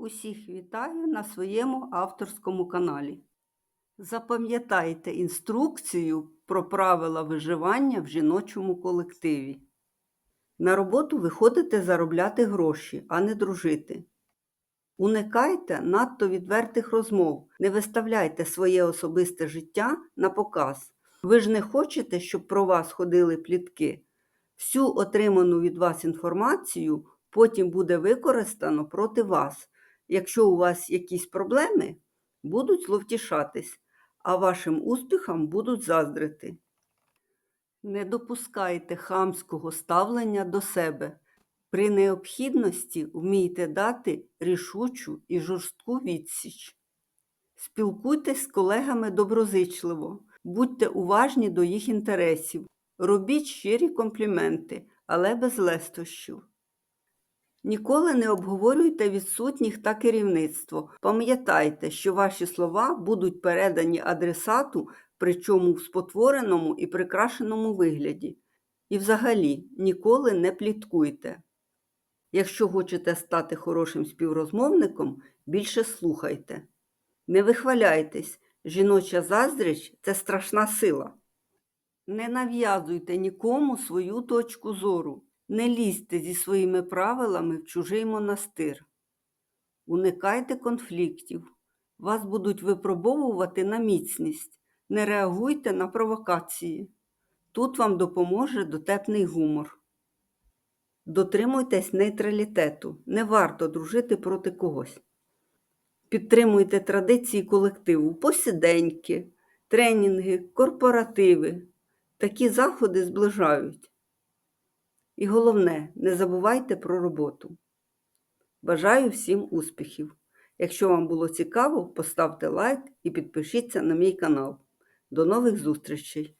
Усіх вітаю на своєму авторському каналі. Запам'ятайте інструкцію про правила виживання в жіночому колективі. На роботу ви ходите заробляти гроші, а не дружити. Уникайте надто відвертих розмов, не виставляйте своє особисте життя на показ. Ви ж не хочете, щоб про вас ходили плітки. Всю отриману від вас інформацію потім буде використано проти вас. Якщо у вас якісь проблеми, будуть зловтішатись, а вашим успіхам будуть заздрити. Не допускайте хамського ставлення до себе. При необхідності вмійте дати рішучу і жорстку відсіч. Спілкуйтесь з колегами доброзичливо, будьте уважні до їх інтересів, робіть щирі компліменти, але без лестощів. Ніколи не обговорюйте відсутніх та керівництво. Пам'ятайте, що ваші слова будуть передані адресату, причому в спотвореному і прикрашеному вигляді. І взагалі ніколи не пліткуйте. Якщо хочете стати хорошим співрозмовником, більше слухайте. Не вихваляйтесь, жіноча заздріч це страшна сила. Не нав'язуйте нікому свою точку зору. Не лізьте зі своїми правилами в чужий монастир. Уникайте конфліктів. Вас будуть випробовувати на міцність. Не реагуйте на провокації. Тут вам допоможе дотепний гумор. Дотримуйтесь нейтралітету. Не варто дружити проти когось. Підтримуйте традиції колективу, посіденьки, тренінги, корпоративи. Такі заходи зближають. І головне, не забувайте про роботу. Бажаю всім успіхів! Якщо вам було цікаво, поставте лайк і підпишіться на мій канал. До нових зустрічей!